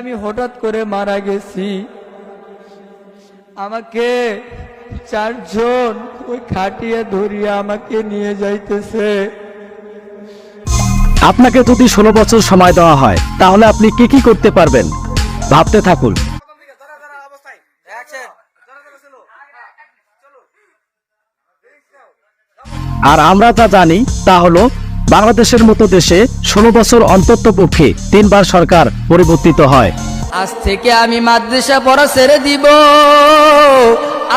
আমি হঠাৎ করে মারা গেছি। আমাকে চারজন ওই খাটিয়ে ধরিয়ে আমাকে নিয়ে যাইতেছে। আপনাকে যদি ষোলো বছর সময় দেওয়া হয়, তাহলে আপনি কি কি করতে পারবেন? ভাবতে থাকুন। আর আমরা যা জানি, তা হলো, বাংলাদেশের মতো দেশে ষোলো বছর অন্তত পক্ষে তিনবার সরকার পরিবর্তিত হয়। আজ থেকে আমি মাদ্রাসা পড়া ছেড়ে দিব।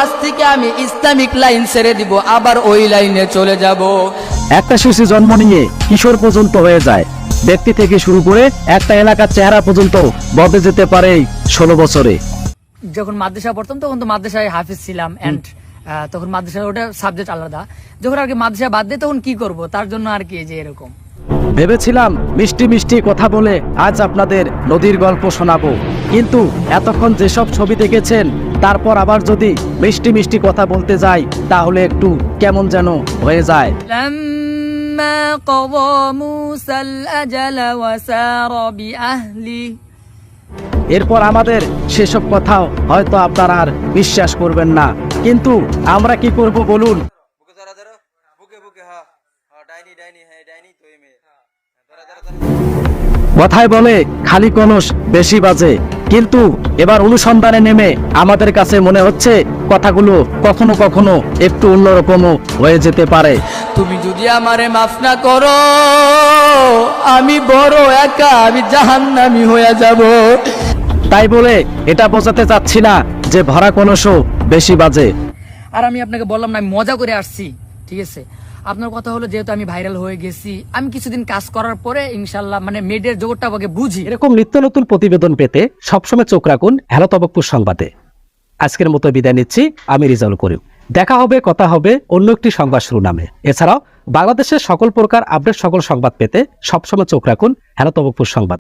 আজ থেকে আমি ইসলামিক লাইন ছেড়ে দিব আবার ওই লাইনে চলে যাব। একটা শিশু জন্ম নিয়ে কিশোর পর্যন্ত হয়ে যায়। ব্যক্তি থেকে শুরু করে একটা এলাকার চেহারা পর্যন্ত বদলে যেতে পারে ষোলো বছরে। যখন মাদ্রাসা পড়তাম তখন তো মাদ্রাসায় হাফিজ ছিলাম অ্যান্ড তখন মাদ্রাসা ওটা সাবজেক্ট আলাদা। যখন আর কি মাদ্রাসা বাদ দিয়ে তখন কি করব? তার জন্য আর কি যে এরকম। ভেবেছিলাম মিষ্টি মিষ্টি কথা বলে আজ আপনাদের নদীর গল্প শোনাবো কিন্তু এতক্ষণ যেসব ছবি দেখেছেন তারপর আবার যদি মিষ্টি মিষ্টি কথা বলতে যাই তাহলে একটু কেমন যেন হয়ে যায় لما قضى موسى الأجل وسار بأهله এরপর আমাদের সেসব কথাও হয়তো আপনারা আর বিশ্বাস করবেন না কিন্তু আমরা কি করব বলুন বুকে ধরা ধরো বুকে বুকে হ্যাঁ হ্যাঁ ডাইনি ডাইনি হ্যাঁ ডাইনি তো কথায় বলে খালি কলস বেশি বাজে। কিন্তু এবার অনুসন্ধানে নেমে আমাদের কাছে মনে হচ্ছে কথাগুলো কখনো কখনো একটু অন্যরকমও হয়ে যেতে পারে। তুমি যদি আমারে মাফ না করো আমি বড় একা আমি জাহান্নামি হয়ে যাব। তাই বলে এটা বোঝাতে চাচ্ছি না যে ভরা কলসও বেশি বাজে। আর আমি আপনাকে বললাম না আমি মজা করে আসছি। ঠিক আছে? আপনার কথা হলো যেহেতু আমি ভাইরাল হয়ে গেছি, আমি কিছুদিন কাজ করার পরে ইনশাল্লাহ মানে মেডের জগৎটা আগে বুঝি। এরকম নিত্য নতুন প্রতিবেদন পেতে সবসময় চোখ রাখুন হ্যালো তবকপুর সংবাদে। আজকের মতো বিদায় নিচ্ছি, আমি রিজাল করিম। দেখা হবে, কথা হবে, অন্য একটি সংবাদ শুরু নামে এছাড়াও বাংলাদেশের সকল প্রকার আপডেট, সকল সংবাদ পেতে সবসময় চোখ রাখুন হ্যালো তবকপুর সংবাদ।